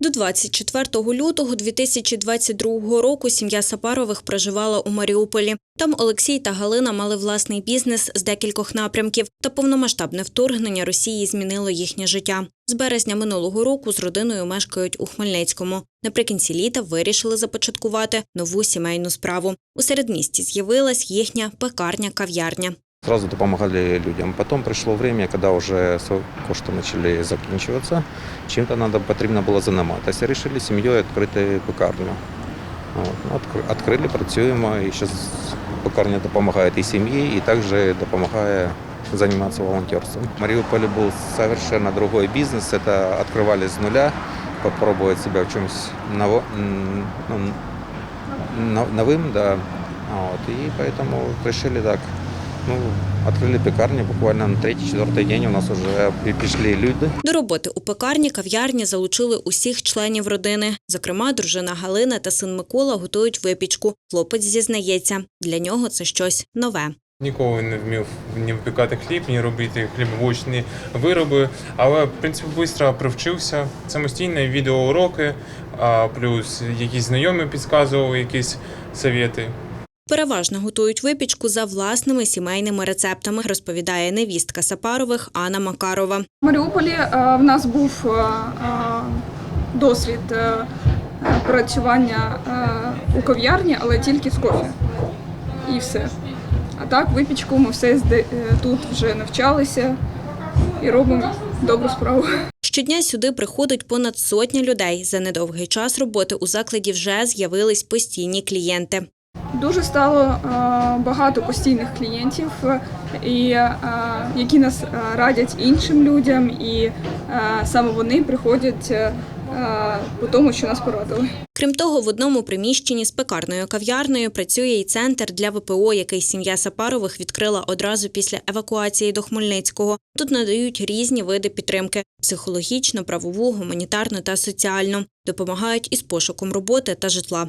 До 24 лютого 2022 року сім'я Сапарових проживала у Маріуполі. Там Олексій та Галина мали власний бізнес з декількох напрямків, та повномасштабне вторгнення Росії змінило їхнє життя. З березня минулого року з родиною мешкають у Хмельницькому. Наприкінці літа вирішили започаткувати нову сімейну справу. У середмісті з'явилась їхня пекарня-кав'ярня. Сразу допомагали людям. Потом пришло время, когда уже со- кошти почали закінчуватися, чим-то надо, потрібно було займатися. Рішили сім'єю відкрити пекарню. От. Ну, відкр- Відкрили, працюємо, і зараз пекарня допомагає і сім'ї, і також допомагає займатися волонтерством. В Маріуполі був совершенно другой бізнес. Это открывали с нуля, попробовать себя в чомусь ново, м, ну, но- новым, да. Вот. И поэтому решили так. Ну, открыли пекарню, буквально на третій-четвертий день у нас вже пішли люди. До роботи у пекарні кав'ярні залучили усіх членів родини. Зокрема, дружина Галина та син Микола готують випічку. Хлопець зізнається, для нього це щось нове. Ніколи не вмів ні випікати хліб, ні робити хлібобулочні вироби. Але в принципі швидко привчився самостійно відеоуроки, а плюс якісь знайомі підказували якісь совєти. Переважно готують випічку за власними сімейними рецептами, розповідає невістка Сапарових Анна Макарова. В Маріуполі е, в нас був е, е, досвід працювання у кав'ярні, але тільки з кофе. І все. А так, випічку ми все тут вже навчалися і робимо добру справу. Щодня сюди приходить понад сотня людей. За недовгий час роботи у закладі вже з'явились постійні клієнти. Дуже стало е, багато постійних клієнтів, е, і, е, які нас радять іншим людям, і саме вони приходять по тому, що нас порадили. Крім того, в одному приміщенні з пекарною кав'ярною працює і центр для ВПО, який сім'я Сапарових відкрила одразу після евакуації до Хмельницького. Тут надають різні види підтримки: психологічну, правову, гуманітарну та соціальну. Допомагають із пошуком роботи та житла.